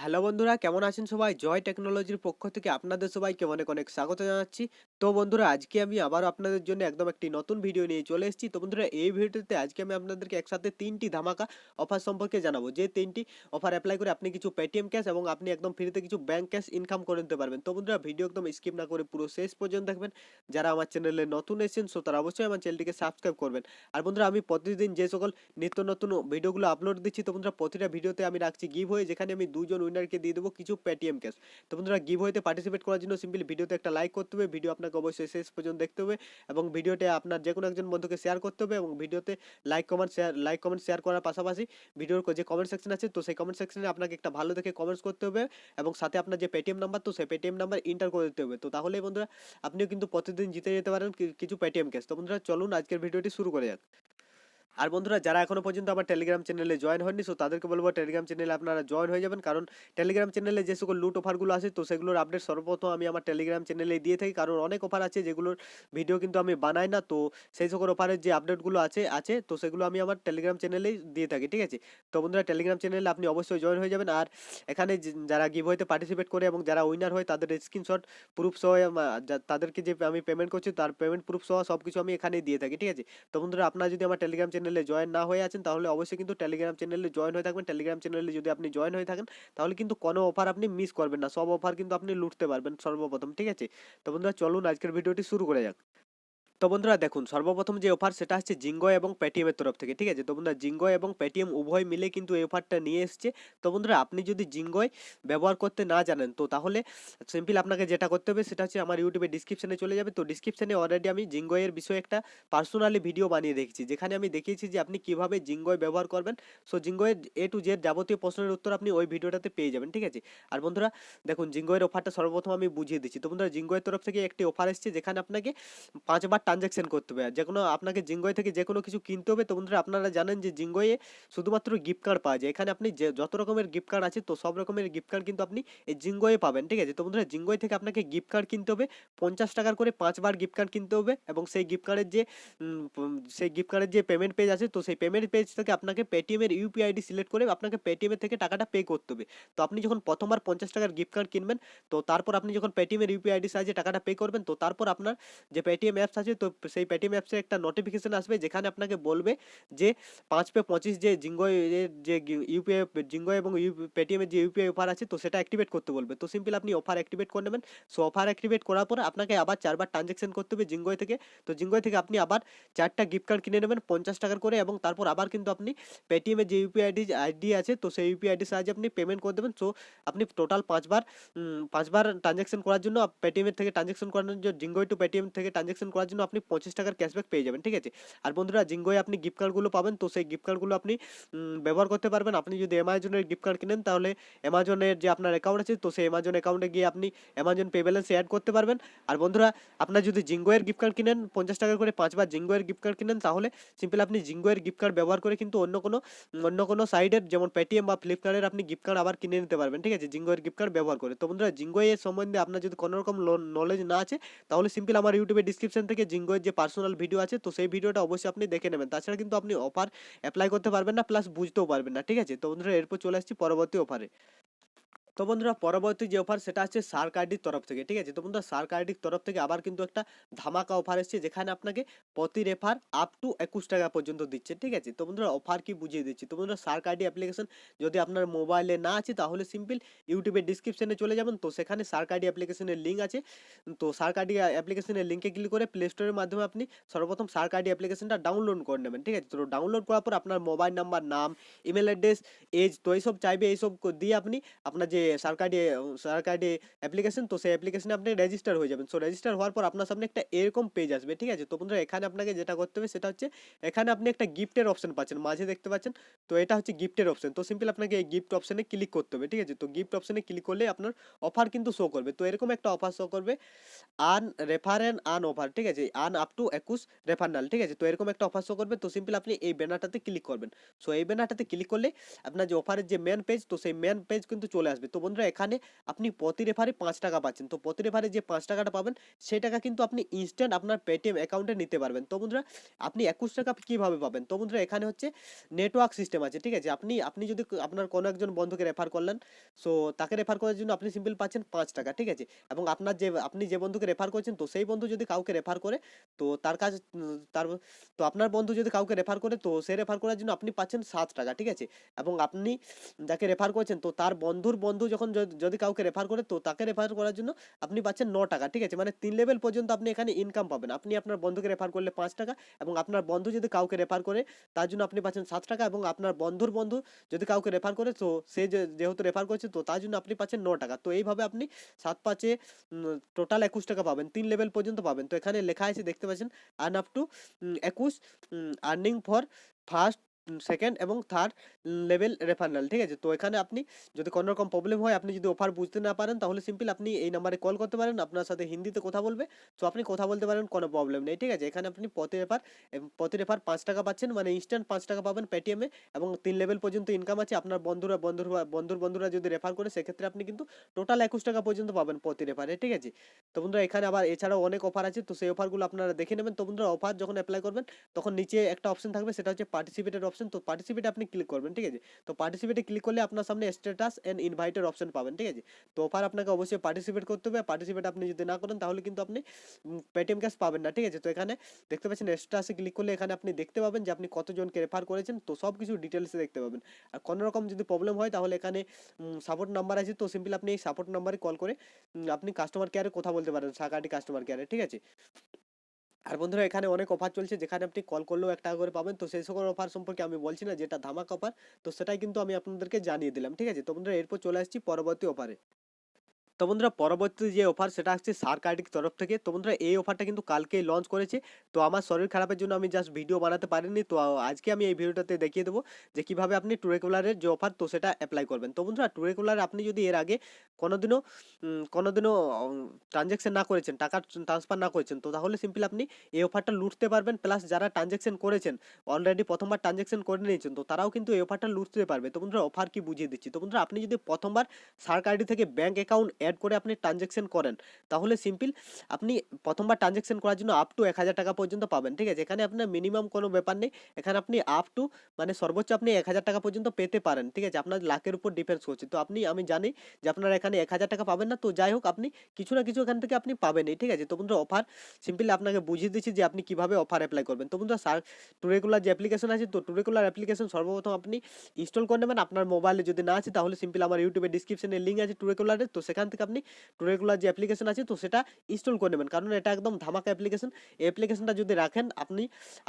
Hello বন্ধুরা, কেমন আছেন সবাই? জয় টেকনোলজির পক্ষ থেকে আপনাদের সবাইকে অনেক অনেক স্বাগত জানাচ্ছি। তো বন্ধুরা, আজকে আমি আবার আপনাদের জন্য একদম একটি নতুন ভিডিও নিয়ে চলে এসেছি। তো বন্ধুরা, এই ভিডিওতে আজকে আমি আপনাদেরকে একসাথে তিনটি ধামাকা অফার সম্পর্কে জানাব। যে তিনটি অফার অ্যাপ্লাই করে আপনি কিছু পেটিএম ক্যাশ এবং আপনি একদম ফ্রিতে কিছু ব্যাঙ্ক ক্যাশ ইনকাম করে নিতে পারবেন। তো বন্ধুরা, ভিডিও একদম স্কিপ না করে পুরো শেষ পর্যন্ত দেখবেন। যারা আমার চ্যানেলে নতুন এসেছেন সো তারা অবশ্যই আমার চ্যানেলটিকে সাবস্ক্রাইব করবেন। আর বন্ধুরা, আমি প্রতিদিন যে সকল নিত্য নতুন ভিডিওগুলো আপলোড দিচ্ছি, তো বন্ধুরা, প্রতিটা ভিডিওতে আমি রাখছি গিভ হয়ে যেখানে আমি দুজন উইনারকে দিয়ে দেবো কিছু পেটিএম ক্যাশ তো বন্ধুরা গিভ হইতে পার্টিসিপেট করার জন্য সিম্পলি ভিডিওতে একটা লাইক করতে হবে ভিডিও আপনাকে অবশ্যই শেষ পর্যন্ত দেখতে হবে এবং ভিডিওতে আপনার যে কোনো একজন বন্ধুকে শেয়ার করতে হবে এবং ভিডিওতে like comment share like comment share করার পাশাপাশি ভিডিওর যে কমেন্ট সেকশন আছে, তো সেই কমেন্ট সেকশনে আপনাকে একটা ভালো দেখে কমেন্টস করতে হবে এবং সাথে আপনার যে পেটিএম নাম্বার তো সেই পেটিএম নাম্বার ইন্টার করে দিতে হবে। তো তাহলেই বন্ধুরা, আপনিও কিন্তু প্রতিদিন জিতে যেতে পারেন কিছু পেটিএম ক্যাশ তো বন্ধুরা, চলুন আজকের ভিডিওটি শুরু করে যাক। আর বন্ধুরা, যারা এখনও পর্যন্ত আমার টেলিগ্রাম চ্যানেলে জয়েন হয়নি সো তাদেরকে বলব টেলিগ্রাম চ্যানেলে আপনারা জয়েন হয়ে যাবেন। কারণ টেলিগ্রাম চ্যানেলে যে সকল লুট অফারগুলো আছে, তো সেগুলোর আপডেট সর্বপ্রথম আমি আমার টেলিগ্রাম চ্যানেলে দিয়ে থাকি। কারণ অনেক অফার আছে যেগুলোর ভিডিও কিন্তু আমি বানাই না, তো সেই সকল অফারের যে আপডেটগুলো আছে আছে, তো সেগুলো আমি আমার টেলিগ্রাম চ্যানেলেই দিয়ে থাকি, ঠিক আছে? তো বন্ধুরা টেলিগ্রাম চ্যানেলে আপনি অবশ্যই জয়েন হয়ে যাবেন। আর এখানে যারা গিভ হইতে পার্টিসিপেট করে এবং যারা উইনার হয়, তাদের স্ক্রিনশট প্রুফ সহ তাদেরকে যে আমি পেমেন্ট করছি, তার পেমেন্ট প্রুফ সহ সব কিছু আমি এখানে দিয়ে থাকি, ঠিক আছে? তো বন্ধুরা, আপনারা যদি আমার টেলিগ্রাম চ্যানেলে জয়েন না হয়ে আছেন, তাহলে অবশ্যই কিন্তু টেলিগ্রাম চ্যানেলে জয়েন হয়ে থাকবেন। টেলিগ্রাম চ্যানেলে যদি আপনি জয়েন হয়ে থাকেন, তাহলে কিন্তু কোনো অফার আপনি মিস করবেন না। সব অফার কিন্তু আপনি লুটতে পারবেন সর্বপ্রথম, ঠিক আছে? তো বন্ধুরা, চলুন আজকের ভিডিওটি শুরু করে যাক। তো বন্ধুরা দেখুন, সর্বপ্রথম যে অফার সেটা হচ্ছে জিঙ্গো এবং পেটিএমের তরফ থেকে, ঠিক আছে? তো বন্ধুরা জিঙ্গো এবং পেটিএম উভয় মিলে কিন্তু এই অফারটা নিয়ে এসছে। তো বন্ধুরা আপনি যদি জিঙ্গোয় ব্যবহার করতে না জানেন, তো তাহলে সিম্পল আপনাকে যেটা করতে হবে সেটা হচ্ছে আমার ইউটিউবে ডিসক্রিপশনে চলে যাবে। তো ডিসক্রিপশনে অলরেডি আমি জিঙ্গোয়ের বিষয়ে একটা পার্সোনালি ভিডিও বানিয়ে রেখেছি যেখানে আমি দেখিয়েছি যে আপনি কীভাবে জিঙ্গোয় ব্যবহার করবেন। সো জিঙ্গোয়ের এ টু জেড যাবতীয় প্রশ্নের উত্তর আপনি ওই ভিডিওটাতে পেয়ে যাবেন, ঠিক আছে? আর বন্ধুরা দেখুন জিঙ্গোয়ের অফারটা সর্বপ্রথম আমি বুঝিয়ে দিচ্ছি। তো বন্ধুরা জিঙ্গোয়ের তরফ থেকে একটি অফার এসেছে, যেখানে আপনাকে পাঁচবার ট্রানজ্যাকশন করতে হবে। যে কোনো আপনাকে জিঙ্গোয় থেকে যে কোনো কিছু কিনতে হবে, তো বন্ধুরা আপনারা জানেন যে জিঙ্গোয়ে শুধুমাত্র গিফট কার্ড পাওয়া যায়। এখানে আপনি যে, যত রকমের গিফট কার্ড আছে, তো সব রকমের গিফট কার্ড কিন্তু আপনি এই জিঙ্গোয়ে পাবেন, ঠিক আছে? তো বন্ধুরা জিঙ্গোয় থেকে আপনাকে গিফট কার্ড কিনতে হবে, পঞ্চাশ টাকার করে পাঁচবার গিফট কার্ড কিনতে হবে এবং সেই গিফট কার্ডের যে সেই গিফট কার্ডের যে পেমেন্ট পেজ আছে, তো সেই পেমেন্ট পেজ থেকে আপনাকে পেটিএমের ইউপিআই আইডি সিলেক্ট করে আপনাকে পেটিএমের থেকে টাকাটা পে করতে হবে। তো আপনি যখন প্রথমবার পঞ্চাশ টাকার গিফট কার্ড কিনবেন, তো তারপর আপনি যখন পেটিএমের ইউপিআই আইডি সাহায্যে টাকাটা পে করবেন, তো তারপর আপনার যে পেটিএম অ্যাপস আছে তো সেই পেটিএম অ্যাপসের একটা নোটিফিকেশন আসবে যেখানে আপনাকে বলবে যে পাঁচ পে পঁচিশ যে জিঙ্গো যে ইউপিআই জিঙ্গো এবং পেটিএমের যে ইউপিআই অফার আছে, তো সেটা অ্যাক্টিভেট করতে বলবে। তো সিম্পল আপনি অফার অ্যাক্টিভেট করে নেবেন। সো অফার অ্যাক্টিভেট করার পর আপনাকে আবার চারবার ট্রানজ্যাকশন করতে হবে জিঙ্গোয় থেকে। তো জিঙ্গোয় থেকে আপনি আবার চারটা গিফট কার্ড কিনে নেবেন পঞ্চাশ টাকার করে এবং তারপর আবার কিন্তু আপনি পেটিএমের যে ইউপিআই আইডি আইডি আছে, তো সেই ইউপিআই আইডির সাহায্যে আপনি পেমেন্ট করে দেবেন। সো আপনি টোটাল পাঁচবার পাঁচবার ট্রানজ্যাকশন করার জন্য পেটিএমের থেকে ট্রানজ্যাকশন করানোর জন্য জিঙ্গো টু পেটিএম থেকে ট্রানজ্যাকশন করার জন্য আপনি পঁচিশ টাকার ক্যাশব্যাক পেয়ে যাবেন, ঠিক আছে? আর বন্ধুরা জিঙ্গোয় আপনি গিফট কার্ডগুলো পাবেন, তো সেই গিফট কার্ডগুলো আপনি ব্যবহার করতে পারবেন। আপনি যদি অ্যামাজনের গিফট কার্ড কিনেন, তাহলে অ্যামাজনের যে আপনার অ্যাকাউন্ট আছে, তো সেই অ্যামাজন অ্যাকাউন্টে গিয়ে আপনি অ্যামাজন পে ব্যালেন্স অ্যাড করতে পারবেন। আর বন্ধুরা, আপনার যদি জিঙ্গোয়ের গিফট কার্ড কিনেন, পঞ্চাশ টাকা করে পাঁচবার জিঙ্গোয়ের গিফট কার্ড কিনেন, তাহলে সিম্পল আপনি জিঙ্গোয়ের গিফট কার্ড ব্যবহার করে কিন্তু অন্য কোনো অন্য কোনো সাইডের যেমন পেটিএম বা ফ্লিপকার্টের আপনি গিফট কার্ড আবার কিনে নিতে পারবেন, ঠিক আছে? জিঙ্গোয়ের গিফট কার্ড ব্যবহার করে। তো বন্ধুরা জিঙ্গোয়ের সম্বন্ধে আপনার যদি কোনো রকম নলেজ না আছে, তাহলে সিম্পল আমার ইউটিউবে ডিসক্রিপশন থেকে জিঙ্গোয়ের যে পার্সোনাল ভিডিও আছে, তো সেই ভিডিওটা অবশ্যই আপনি দেখে নেবেন। তাছাড়া কিন্তু আপনি অফার অ্যাপ্লাই করতে পারবেন না প্লাস বুঝতেও পারবেন না, ঠিক আছে? তো বন্ধুরা, এরপর চলে আসছি পরবর্তী অফারে তো বন্ধুরা পরবর্তী যে অফার সেটা হচ্ছে সার্ক আইডির তরফ থেকে, ঠিক আছে? তো বন্ধুরা সার্ক আইডির তরফ থেকে আবার কিন্তু একটা ধামাকা অফার এসেছে, যেখানে আপনাকে প্রতি রেফার আপ টু একুশ টাকা পর্যন্ত দিচ্ছে, ঠিক আছে? তো বন্ধুরা অফার কি বুঝিয়ে দিচ্ছি? তো বন্ধুরা সার্ক আইডি অ্যাপ্লিকেশন যদি আপনার মোবাইলে না আছে, তাহলে সিম্পল ইউটিউবের ডিসক্রিপশনে চলে যাবেন। তো সেখানে সার্ক আইডি অ্যাপ্লিকেশনের লিঙ্ক আছে। তো সার্ক আইডি অ্যাপ্লিকেশনের লিঙ্কে ক্লিক করে প্লে স্টোরের মাধ্যমে আপনি সর্বপ্রথম সার্ক আইডি অ্যাপ্লিকেশনটা ডাউনলোড করে নেবেন, ঠিক আছে? তো ডাউনলোড করার পর আপনার মোবাইল নাম্বার নাম ইমেল অ্যাড্রেস এজ তো এইসব চাইবে, এইসব দিয়ে আপনি আপনার যে সার্ক আইডি সার্ক অ্যাপ্লিকেশন তো সেই অ্যাপ্লিকেশনে আপনি রেজিস্টার হয়ে যাবেন। সো রেজিস্টার হওয়ার পর আপনার সামনে একটা এরকম পেজ আসবে, ঠিক আছে? তো বন্ধুরা, এখানে আপনাকে যেটা করতে হবে, সেটা হচ্ছে এখানে আপনি একটা গিফটের অপশন পাচ্ছেন, মাঝে দেখতে পাচ্ছেন? তো এটা হচ্ছে গিফটের অপশন তো সিম্পল আপনাকে এই গিফট অপশনে ক্লিক করতে হবে, ঠিক আছে? তো গিফট অপশনে ক্লিক করলে আপনার অফার কিন্তু শো করবে। তো এরকম একটা অফার শো করবে earn refer and earn offer ঠিক আছে? আন আপ টু একুশ রেফারেন্ডাল ঠিক আছে? তো এরকম একটা অফার শো করবে। তো সিম্পল আপনি এই ব্যানারটাতে ক্লিক করবেন। সো এই ব্যানারটাতে ক্লিক করলে আপনার যে অফারের যে মেন পেজ তো সেই মেন পেজ কিন্তু চলে আসবে। তো বন্ধুরা এখানে আপনি প্রতি রেফারে পাঁচ টাকা পাচ্ছেন। তো প্রতি রেফারে যে পাঁচ টাকাটা পাবেন সেই টাকা কিন্তু আপনি ইনস্ট্যান্ট আপনার পেটিএম অ্যাকাউন্টে নিতে পারবেন। তো বন্ধুরা, আপনি একুশ টাকা কীভাবে পাবেন? তো বন্ধুরা, এখানে হচ্ছে নেটওয়ার্ক সিস্টেম আছে, ঠিক আছে? আপনি আপনি যদি আপনার কোনো একজন বন্ধুকে রেফার করলেন সো তাকে রেফার করার জন্য আপনি সিম্পল পাচ্ছেন পাঁচ টাকা, ঠিক আছে? এবং আপনার যে, আপনি যে বন্ধুকে রেফার করছেন, তো সেই বন্ধু যদি কাউকে রেফার করে, তো তার কাজ, তার, তো আপনার বন্ধু যদি কাউকে রেফার করে, তো সে রেফার করার জন্য আপনি পাচ্ছেন সাত টাকা, ঠিক আছে? এবং আপনি যাকে রেফার করছেন, তো তার বন্ধুর বন্ধু যখন যদি- কাউকে রেফার করে, তো তাকে রেফার করার জন্য আপনি পাচ্ছেন ন টাকা, ঠিক আছে? মানে তিন লেভেল পর্যন্ত আপনি এখানে ইনকাম পাবেন। আপনি আপনার বন্ধুকে রেফার করলে পাঁচ টাকা এবং আপনার বন্ধু যদি কাউকে রেফার করে, তার জন্য আপনি পাচ্ছেন সাত টাকা এবং আপনার বন্ধুর বন্ধু যদি কাউকে রেফার করে, তো সে যেহেতু রেফার করছে, তো তার জন্য আপনি পাচ্ছেন ন টাকা। তো এইভাবে আপনি সাত পাঁচে টোটাল একুশ টাকা পাবেন, তিন লেভেল পর্যন্ত পাবেন। তো এখানে লেখা আছে, দেখতে পাচ্ছেন আর্ন আপ টু একুশ আর্নিং ফর ফার্স্ট সেকেন্ড এবং থার্ড লেভেল রেফারেল ঠিক আছে? তো এখানে আপনি যদি কোনো রকম প্রবলেম হয়, আপনি যদি অফার বুঝতে না পারেন, তাহলে সিম্পল আপনি এই নাম্বারে কল করতে পারেন, আপনার সাথে হিন্দিতে কথা বলবে। তো আপনি কথা বলতে পারেন, কোনো প্রবলেম নেই, ঠিক আছে? এখানে আপনি প্রতি রেফার প্রতি রেফার পাঁচ টাকা পাচ্ছেন মানে ইনস্ট্যান্ট পাঁচ টাকা পাবেন পেটিএমে এবং তিন লেভেল পর্যন্ত ইনকাম আছে। আপনার বন্ধুরা, বন্ধুর বন্ধুর, বন্ধুরা যদি রেফার করে, সেক্ষেত্রে আপনি কিন্তু টোটাল একুশ টাকা পর্যন্ত পাবেন প্রতি রেফারে ঠিক আছে? তো বন্ধুরা, এখানে আবার এছাড়াও অনেক অফার আছে, তো সেই অফারগুলো আপনারা দেখে নেবেন। তো বন্ধুরা অফার যখন অ্যাপ্লাই করবেন, তখন নিচে একটা অপশন থাকবে, সেটা হচ্ছে পার্টিসিপেটের অপশন তো পার্টিসিপেট আপনি ক্লিক করবেন, ঠিক আছে? তো পার্টিসিপেটে ক্লিক করলে আপনার সামনে স্ট্যাটাস অ্যান্ড ইনভাইটের অপশন পাবেন, ঠিক আছে? তো অফার আপনাকে অবশ্যই পার্টিসিপেট করতে হবে পার্টিসিপেট আপনি যদি না করেন, তাহলে কিন্তু আপনি পেটিএম ক্যাশ পাবেন না, ঠিক আছে? তো এখানে দেখতে পাচ্ছেন স্ট্যাটাসে ক্লিক করলে এখানে আপনি দেখতে পাবেন যে আপনি কতজনকে রেফার করেছেন, তো সব কিছু ডিটেলসে দেখতে পাবেন। আর কোনো রকম যদি প্রবলেম হয়, তাহলে এখানে সাপোর্ট নাম্বার আছে, তো সিম্পল আপনি এই সাপোর্ট নাম্বারে কল করে আপনি কাস্টমার কেয়ারে কথা বলতে পারেন সাকাটি কাস্টমার কেয়ারে ঠিক আছে? আর বন্ধুরা, এখানে অনেক অফার চলছে। যেখানে আপনি কল করলেও এক টাকা করে পাবেন। তো সেই সকল অফার সম্পর্কে আমি বলছি না, যেটা ধামাক অফার তো সেটাই কিন্তু আমি আপনাদেরকে জানিয়ে দিলাম। ঠিক আছে? তো বন্ধুরা, এরপর চলে আসছি পরবর্তী অফারে তো বন্ধুরা পরবর্তী যে অফার সেটা আসছে সার্ক আইডির তরফ থেকে। তো বন্ধুরা এই অফারটা কিন্তু কালকেই লঞ্চ করেছে। তো আমার শরীর খারাপের জন্য আমি জাস্ট ভিডিও বানাতে পারিনি। তো আজকে আমি এই ভিডিওটাতে দেখিয়ে দেবো যে কীভাবে আপনি টুরেকুলারের যে অফার তো সেটা অ্যাপ্লাই করবেন। তো বন্ধুরা টুরেকুলার আপনি যদি এর আগে কোনোদিনও কোনোদিনও ট্রানজ্যাকশন না করেছেন, টাকা ট্রান্সফার না করেছেন, তো তাহলে সিম্পল আপনি এই অফারটা লুটতে পারবেন। প্লাস যারা ট্রানজ্যাকশন করেছেন অলরেডি প্রথমবার ট্রানজ্যাকশন করে নিয়েছেন, তো তারাও কিন্তু এই অফারটা লুটতে পারবে। তো বন্ধুরা অফার কি বুঝিয়ে দিচ্ছি? তো বন্ধুরা আপনি যদি প্রথমবার সার্ক আইডি থেকে ব্যাঙ্ক অ্যাকাউন্ট অ্যাড করে আপনি ট্রানজ্যাকশন করেন। তাহলে সিম্পল আপনি প্রথমবার ট্রানজ্যাকশন করার জন্য আপ টু এক হাজার টাকা পর্যন্ত পাবেন, ঠিক আছে? এখানে আপনার মিনিমাম কোনো ব্যাপার নেই। এখানে আপনি আপ টু মানে সর্বোচ্চ আপনি এক হাজার টাকা পর্যন্ত পেতে পারেন, ঠিক আছে? আপনার লাখের উপর ডিপেন্ডস করছে। তো আপনি, আমি জানি যে আপনারা এখানে এক হাজার টাকা পাবেন না, তো যাই হোক, আপনি কিছু না কিছু এখান থেকে আপনি পাবেনই, ঠিক আছে? তো বন্ধুরা অফার সিম্পলি আপনাকে বুঝিয়ে দিচ্ছি যে আপনি কীভাবে অফার অ্যাপ্লাই করবেন। তো বন্ধুরা সার টুরেকুলার যে অ্যাপ্লিকেশন আছে, তো টুরেকুলার অ্যাপ্লিকেশন সর্বপ্রথম আপনি ইনস্টল করে নেবেন। আপনার মোবাইলে যদি না আছে, তাহলে সিম্পল আমার ইউটিউবে ডিসক্রিপশনে লিঙ্ক আছে টুরেকুলারের তো সেখান থেকে আপনি টুরেকুলার যে অ্যাপ্লিকেশন আছে তো সেটা ইনস্টল করে নেবেন। কারণ এটা একদম ধামাকা অ্যাপ্লিকেশন এই অ্যাপ্লিকেশনটা যদি রাখেন, আপনি,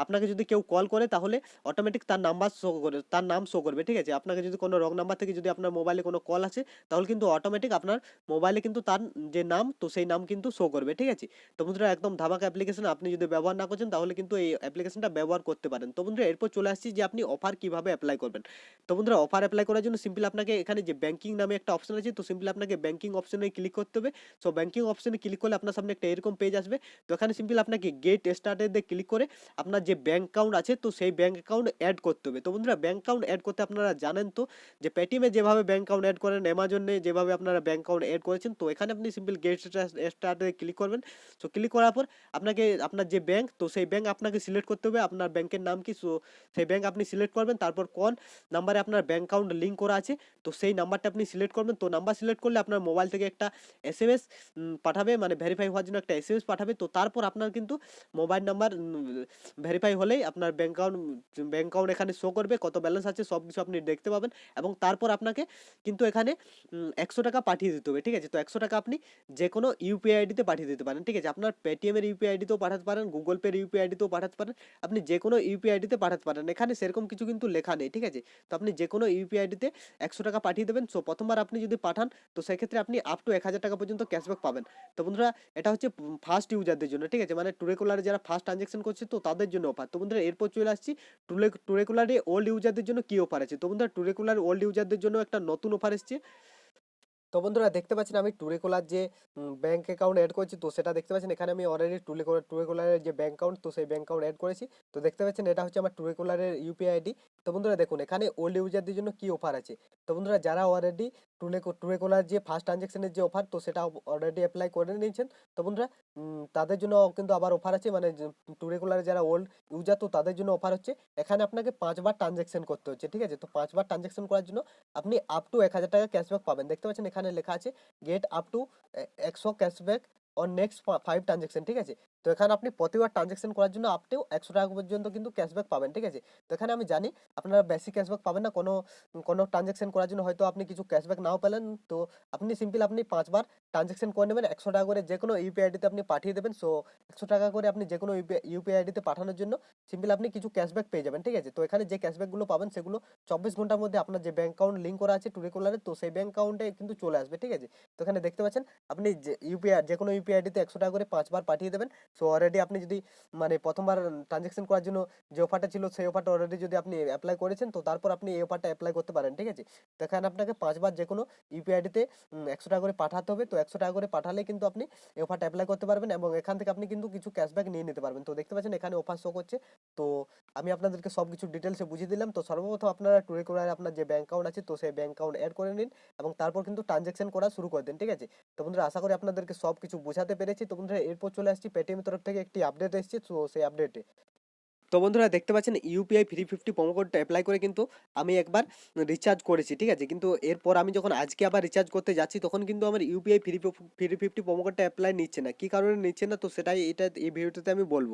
আপনাকে যদি কেউ কল করে তাহলে অটোমেটিক তার নাম্বার শো করে, তার নাম শো করবে, ঠিক আছে? আপনাকে যদি কোনো রং নাম্বার থেকে যদি আপনার মোবাইলে কোনো কল আসে, তাহলে কিন্তু অটোমেটিক আপনার মোবাইলে কিন্তু তার যে নাম, তো সেই নাম কিন্তু শো করবে, ঠিক আছে? তো বন্ধুরা, একদম ধামাকা অ্যাপ্লিকেশন আপনি যদি ব্যবহার না করছেন, তাহলে কিন্তু এই অ্যাপ্লিকেশনটা ব্যবহার করতে পারেন। তো বন্ধুরা, এরপর চলে আসছি যে আপনি অফার কীভাবে অ্যাপ্লাই করবেন। তো বন্ধুরা অফার অ্যাপ্লাই করার জন্য সিম্পল আপনাকে এখানে যে ব্যাঙ্কিং নামে একটা অপশন আছে, তো সিম্পল আপনাকে ব্যাঙ্কিং অপশনে ক্লিক করতে হবে। সো ব্যাঙ্কিং অপশনে ক্লিক করলে আপনার সামনে একটা এরকম পেজ আসবে। তো এখানে সিম্পল আপনাকে গেট স্টার্টে দিয়ে ক্লিক করে আপনার যে ব্যাঙ্ক অ্যাকাউন্ট আছে, তো সেই ব্যাঙ্ক অ্যাকাউন্ট অ্যাড করতে হবে। তো বন্ধুরা ব্যাঙ্ক অ্যাকাউন্ট অ্যাড করতে আপনারা জানেন তো যে পেটিএমে যেভাবে ব্যাঙ্ক অ্যাকাউন্ট অ্যাড করেন অ্যামাজনে যেভাবে আপনারা ব্যাঙ্ক অ্যাকাউন্ট অ্যাড করেছেন, তো এখানে আপনি সিম্পল গেট স্টার্টে ক্লিক করবেন। সো ক্লিক করার পর আপনাকে আপনার যে ব্যাঙ্ক তো সেই ব্যাঙ্ক আপনাকে সিলেক্ট করতে হবে। আপনার ব্যাংকের নাম কি? সো সেই ব্যাঙ্ক আপনি সিলেক্ট করবেন। তারপর কোন নাম্বারে আপনার ব্যাঙ্ক অ্যাকাউন্ট লিঙ্ক করা আছে, তো সেই নাম্বারটা আপনি সিলেক্ট করবেন। তো নাম্বার সিলেক্ট করলে আপনার মোবাইল থেকে একটা এস এম এস পাঠাবে মানে ভেরিফাই হওয়ার জন্য একটা এস এম এস পাঠাবে। তো তারপর আপনার কিন্তু মোবাইল নাম্বার ভেরিফাই হলেই আপনার ব্যাঙ্ক অ্যাকাউন্ট ব্যাঙ্ক অ্যাকাউন্ট এখানে শো করবে, কত ব্যালেন্স আছে, সব কিছু আপনি দেখতে পাবেন। এবং তারপর আপনাকে কিন্তু এখানে একশো টাকা পাঠিয়ে দিতে হবে, ঠিক আছে? তো একশো টাকা আপনি যে কোনো ইউপিআই আইডিতে পাঠিয়ে দিতে পারেন, ঠিক আছে? আপনার পেটিএমের ইউপিআই আইডিতেও পাঠাতে পারেন গুগল পের ইউপিআই আইডিতেও পাঠাতে পারেন, আপনি যে কোনো ইউপিআই আইডিতে পাঠাতে পারেন। এখানে সেরকম কিছু কিন্তু লেখা নেই, ঠিক আছে? তো আপনি যে কোনো ইউপিআই আইডিতে একশো টাকা পাঠিয়ে দেবেন। সো প্রথমবার আপনি যদি পাঠান, তো সেক্ষেত্রে আপনি আপ টু এক হাজার টাকা পর্যন্ত ক্যাশব্যাক পাবেন। তো বন্ধুরা, এটা হচ্ছে ফার্স্ট ইউজারদের জন্য, ঠিক আছে? মানে টুরেকুলারে যারা ফার্স্ট ট্রানজ্যাকশন করছে, তো তাদের জন্য অফার তো বন্ধুরা, এরপর চলে আসছি টুরে টুরেকুলারে ওল্ড ইউজারদের জন্য কী অফার আছে? তো বন্ধুরা টুরেকুলার ওল্ড ইউজারদের জন্য একটা নতুন অফার এসছে। তো বন্ধুরা, দেখতে পাচ্ছেন আমি টুরেকুলার যে ব্যাঙ্ক অ্যাকাউন্ট অ্যাড করেছি, তো সেটা দেখতে পাচ্ছেন, এখানে আমি অলরেডি টুরেকুলার টুরেকুলারের যে ব্যাঙ্ক অ্যাকাউন্ট তো সেই ব্যাঙ্ক অ্যাকাউন্ট অ্যাড করেছি। তো দেখতে পাচ্ছেন, এটা হচ্ছে আমার টুরেকুলারের ইউপিআই আইডি তো বন্ধুরা দেখুন, এখানে ওল্ড ইউজারদের জন্য কি অফার আছে? তো বন্ধুরা যারা অলরেডি টুলে টুয়ে কোলার যে ফার্স্ট ট্রানজ্যাকশনের যে অফার তো সেটা অলরেডি অ্যাপ্লাই করে নিয়েছেন। তো বন্ধুরা তাদের জন্য কিন্তু আবার অফার আছে মানে টুরে কোলারে যারা ওল্ড ইউজার তো তাদের জন্য অফার হচ্ছে, এখানে আপনাকে পাঁচবার ট্রানজ্যাকশন করতে হচ্ছে, ঠিক আছে? তো পাঁচবার ট্রানজ্যাকশন করার জন্য আপনি আপ টু এক হাজার টাকা ক্যাশব্যাক পাবেন। দেখতে পাচ্ছেন এখানে লেখা আছে গেট আপ টু একশো cashback on next five transaction ঠিক আছে? তো এখানে আপনি প্রতিবার ট্রানজ্যাকশন করার জন্য আপনিও একশো টাকা পর্যন্ত কিন্তু ক্যাশব্যাক পাবেন, ঠিক আছে? তো এখানে আমি জানি আপনারা বেশি ক্যাশব্যাক পাবেন না, কোনো কোনো ট্রানজ্যাকশন করার জন্য হয়তো আপনি কিছু ক্যাশব্যাক নাও পেলেন, তো আপনি সিম্পল আপনি পাঁচবার ট্রানজ্যাকশন করে নেবেন, একশো টাকা করে যে কোনো ইউপিআই আইডিতে আপনি পাঠিয়ে দেবেন সো একশো টাকা করে আপনি যে কোনো ইউপিআই ইউপিআই আইডিতে পাঠানোর জন্য সিম্পল আপনি কিছু ক্যাশব্যাক পেয়ে যাবেন, ঠিক আছে? তো এখানে যে ক্যাশব্যাকগুলো পাবেন সেগুলো চব্বিশ ঘণ্টার মধ্যে আপনার যে ব্যাঙ্ক অ্যাকাউন্ট লিঙ্ক করা আছে টুরিকুলারে তো সেই ব্যাঙ্ক অ্যাকাউন্টে কিন্তু চলে আসবে, ঠিক আছে? তো এখানে দেখতে পাচ্ছেন, আপনি যে ইউপিআই যে কোনো ইউপিআই আইডিতে একশো টাকা করে পাঁচবার পাঠিয়ে দেবেন সো অলরেডি আপনি যদি মানে প্রথমবার ট্রানজ্যাকশন করার জন্য যে অফারটা ছিল, সেই অফারটা অলরেডি যদি আপনি অ্যাপ্লাই করেছেন, তো তারপর আপনি এই অফারটা অ্যাপ্লাই করতে পারেন, ঠিক আছে? তো এখানে আপনাকে পাঁচবার যে কোনো ইউপিআই আইডিতে একশো টাকা করে পাঠাতে হবে। তো একশো টাকা করে পাঠালে কিন্তু আপনি এই অফারটা অ্যাপ্লাই করতে পারবেন এবং এখান থেকে আপনি কিন্তু কিছু ক্যাশব্যাক নিয়ে নিতে পারবেন। তো দেখতে পাচ্ছেন এখানে অফার শো করছে। তো আমি আপনাদেরকে সব কিছু ডিটেলসে বুঝিয়ে দিলাম। তো সর্বপ্রথম আপনারা টুরে করে আপনার যে ব্যাঙ্ক অ্যাকাউন্ট আছে, তো সেই ব্যাঙ্ক অ্যাকাউন্ট অ্যাড করে নিন এবং তারপর কিন্তু ট্রানজ্যাকশন করা শুরু করে দিন, ঠিক আছে? তো বন্ধুরা, আশা করি আপনাদেরকে সব কিছু বোঝাতে পেরেছি। তো বন্ধুরা, এরপর চলে আসছি পেটিএম তরফ থেকে একটি আপডেট এসেছে, তো সেই আপডেটে তো বন্ধুরা দেখতে পাচ্ছেন ইউপিআই থ্রি ফিফটি প্রোমো কোডটা অ্যাপ্লাই করে কিন্তু আমি একবার রিচার্জ করেছি, ঠিক আছে? কিন্তু এরপর আমি যখন আজকে আবার রিচার্জ করতে যাচ্ছি, তখন কিন্তু আমার UPI three free fifty promo কোডটা অ্যাপ্লাই নিচ্ছে না। কী কারণে নিচ্ছে না, তো সেটাই এটা এই ভিডিওটাতে আমি বলব।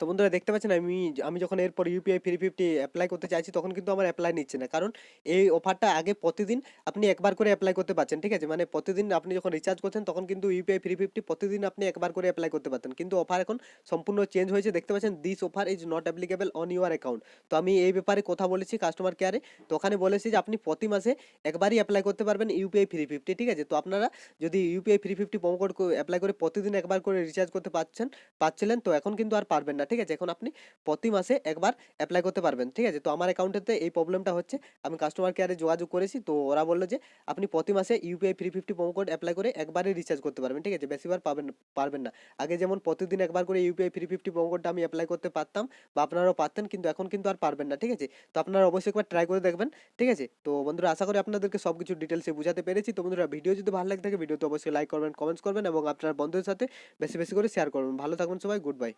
তো বন্ধুরা দেখতে পাচ্ছেন আমি আমি যখন এরপর ইউপিআই ফ্রি ফিফটি অ্যাপ্লাই করতে চাইছি তখন কিন্তু আমার অ্যাপ্লাই নিচ্ছে না। কারণ এই অফারটা আগে প্রতিদিন আপনি একবার করে অ্যাপ্লাই করতে পারছেন, ঠিক আছে? মানে প্রতিদিন আপনি যখন রিচার্জ করছেন তখন কিন্তু ইউপিআই ফ্রি ফিফটি প্রতিদিন আপনি একবার করে অ্যাপ্লাই করতে পারতেন। কিন্তু অফার এখন সম্পূর্ণ চেঞ্জ হয়েছে। দেখতে পাচ্ছেন this offer is not applicable on your account তো আমি এই ব্যাপারে কথা বলেছি কাস্টমার কেয়ারে তো ওখানে বলেছি যে আপনি প্রতি মাসে একবারই অ্যাপ্লাই করতে পারবেন ইউপিআই ফ্রি ফিফটি ঠিক আছে? তো আপনারা যদি UPI free fifty promo code apply করে প্রতিদিন একবার করে রিচার্জ করতে পারছেন, পাচ্ছিলেন, তো এখন কিন্তু আর পারবেন না ঠিক আছে? এখন আপনি প্রতি মাসে একবার অ্যাপ্লাই করতে পারবেন, ঠিক আছে? তো আমার অ্যাকাউন্টেতে এই প্রবলেমটা হচ্ছে, আমি কাস্টমার কেয়ারে যোগাযোগ করেছি, তো ওরা বলল যে, আপনি প্রতি মাসে UPI three fifty promo code apply করে একবারই রিচার্জ করতে পারবেন, ঠিক আছে? বেশিবার পাবেন, পারবেন না। আগে যেমন প্রতিদিন একবার করে ইউপিআই ফ্রি ফিফটি প্রোমো কোডটা আমি অ্যাপ্লাই করতে পারতাম বা আপনারাও পারতেন, কিন্তু এখন কিন্তু আর পারবেন না, ঠিক আছে? তো আপনারা অবশ্যই একবার ট্রাই করে দেখবেন, ঠিক আছে? তো বন্ধুরা, আশা করি আপনাদেরকে সব কিছু ডিটেলসে বুঝাতে পেরেছি। তো বন্ধুরা, ভিডিও যদি ভালো লাগে থাকে, ভিডিওতে অবশ্যই লাইক করবেন কমেন্টস করবেন এবং আপনার বন্ধুদের সাথে বেশি বেশি করে শেয়ার করবেন। ভালো থাকবেন সবাই গুড বাই